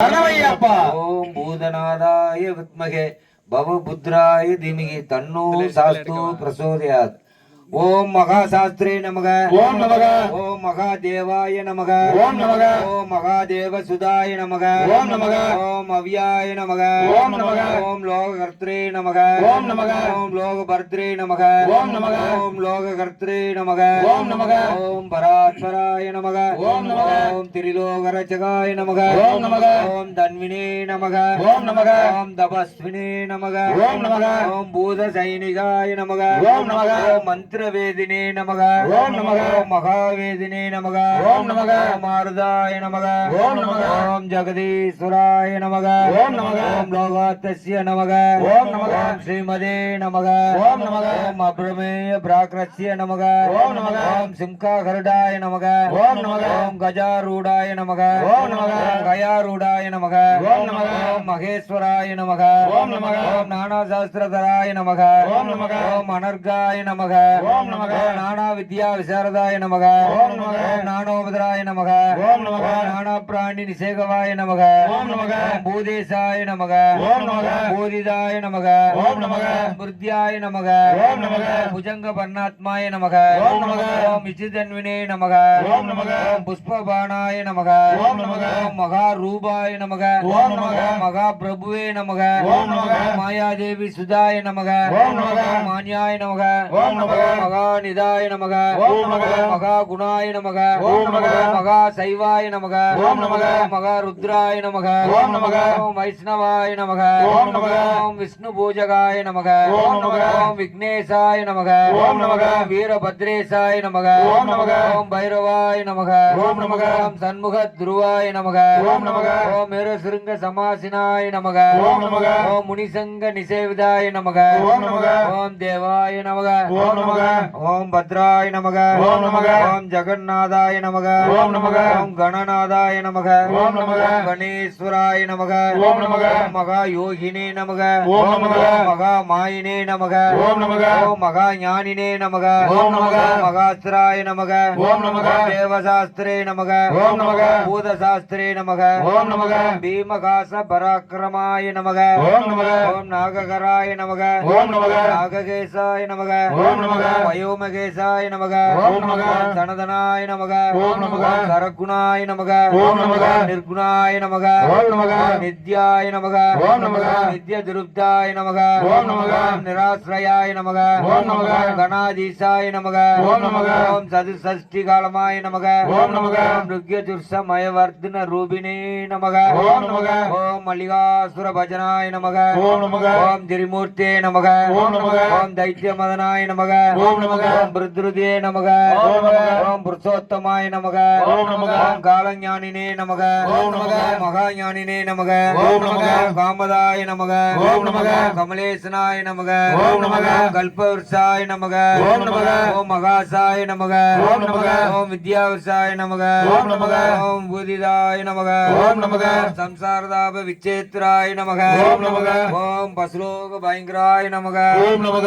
ஓம் பூதநாதாய வித்மகே பவபுத்ராய திமிகி தன்னோ சாஸ்து பிரசோதயாத். ஓம் மகாசாஸ்திரே நமக ஓம் நமக ஓம் மகாதேவாய நமக ஓம் நமக ஓம் மகாதேவ சுதாய நமக ஓம் நமக ஓம் அவ்யாய நமக ஓம் நமக ஓம் லோககர்த்ரே நமக ஓம் நமக ஓம் லோகபர்த்ரே நமக ஓம் நமக ஓம் லோககர்த்ரே நமக ஓம் நமக ஓம் பராத்பராய நமக ஓம் நமக ஓம் திரிலோகரச்சகாய நமக ஓம் நமக ஓம் தன்வினே நமக ஓம் நமக ஓம் தபஸ்வினே நமக ஓம் நமக ஓம் பூத சைனிகாய நமக ஓம் நமக ஓம் மந்திரவேதினே நமக ஓம் நமக மகாவேதினே நமக ஓம் நமக மாருதாய நமக ஓம் நமக ஓம் ஜெகதீஸ்வராய நமக ஓம் நமக ஓம் லோகாத்தஸ்ய நமக ஓம் நமக ஓம் ஸ்ரீமதே நமக ஓம் நமக ஓம் அப்ரமேய பிராக்ரஸ்ய நமக ஓம் நமக ஓம் சிம்கா கருடாய நமக ஓம் நமக ஓம் கஜாரூடாய நமக ஓம் நமக ஓம் கயாரூடாய நமக ஓம் நமக ஓம் மகேஸ்வராய நமக ஓம் நமக ஓம் நானாசாஸ்திரதராய நமக ஓம் நமக ஓம் அனர்காய நமக ஓம் நமக நானா வித்யா விசாரதாய நமக ஓம் நமக நானோபதராய நமக ஓம் நமக நானா பிராணி நிசேகவாய நமக ஓம் நமக பூதேசாய நமக ஓம் நமக பூதிதாய நமக ஓம் நமக மிருத்யாய நமக ஓம் நமக புஜங்க பர்ணாத்மாய நமக ஓம் நமக ஓம் விசிதன்வினே நமக ஓம் நமக ஓம் புஷ்பபானாய நமக ஓம் நமக ஓம் மகா ரூபாய நமக ஓம் நமக மகா பிரபுவே நமக ஓம் நமக மாயாதேவி சுதாய நமக ஓம் நமக மான்யாய நமக ஓம் நமக மகா நிதாய நமக ஓம் நமக மகா குணாய நமக ஓம் நமக மகா சைவாய நமக ஓம் நமக மகா ருத்ராய நமக ஓம் நமக ஓம் வைஷ்ணவாய நமக ஓம் நமக ஓம் விஷ்ணு பூஜகாய நமக ஓம் நமக ஓம் விக்னேசாய நமக ஓம் நமக வீரபத்ரேசாய நமக ஓம் நமக ஓம் பைரவாய நமக ஓம் நமக ஓம் சண்முக துருவாய நமக ஓம் நமக ஓம் மேருசிருங்க சமாசினாய நமக ஓம் நமக ஓம் முனிசங்க நிசேவிதாய நமக ஓம் நமக ஓம் தேவாய நமக ஓம் நமக ஓம் பத்ராய நமக ஓம் நமக ஓம் ஜெகநாதாய நமக ஓம் நமக ஓம் கணநாதாய நமக ஓம் நமக கணேஸ்வராய நமக ஓம் நமக மகா யோகினே நமக ஓம் நமக மகா மாயினே நமக ஓம் நமக ஓம் மகா ஞானினே நமக ஓம் நமக மகாஸ்திராய நமக ஓம் நமக தேவசாஸ்திரே நமக ஓம் நமக பூதசாஸ்திரே நமக ஓம் நமக பீமகாச பராக்கிரமாய நமக ஓம் நமக ஓம் நாககராய நமக ஓம் நமக நாககேசாய நமக ஓம் நமக வயோமகேசாய நமக ஓம் நமக தனதனாய நமக ஓம் நமக சரகுணாய நமக ஓம் நமக நிர்குணாய நமக ஓம் நமக நித்யாய நமக ஓம் நமக நித்ய திருப்தாய நமக ஓம் நமக நிராசிரயாய நமக ஓம் நமக கணாதீசாய நமக ஓம் நமக ஓம் சதுசஷ்டி காலமாய நமக ஓம் நமக ருக்யதுர்சமயவர்தன ரூபிணே நமக ஓம் நமக ஓம் மல்லிகாசுர பஜனாய நமக ஓம் நமக ஓம் திரிமூர்த்தே நமக ஓம் நமக ஓம் தைத்திய மதனாய நமக ஓம் நமக ஓம் பிருத்ருதே நமக ஓம் நமக ஓம் புருஷோத்தமாய நமக ஓம் நமக ஓம் காலஞானினே நமக ஓம் நமக மகாஞானினே நமக ஓம் நமக காமதாய நமக ஓம் நமக கமலேசனாய நமக ஓம் நமக கல்பவர்ஷாய நமக ஓம் நமக ஓம் மகாசாய நமக ஓம் ஓம் நமக ஓம் நமக ஓம் பூதிதாய நமக ஓம் நமக சம்சாரதாப விச்சேத்ராய நமக ஓம் நமக ஓம் பசுலோக பயங்கராய நமக ஓம் நமக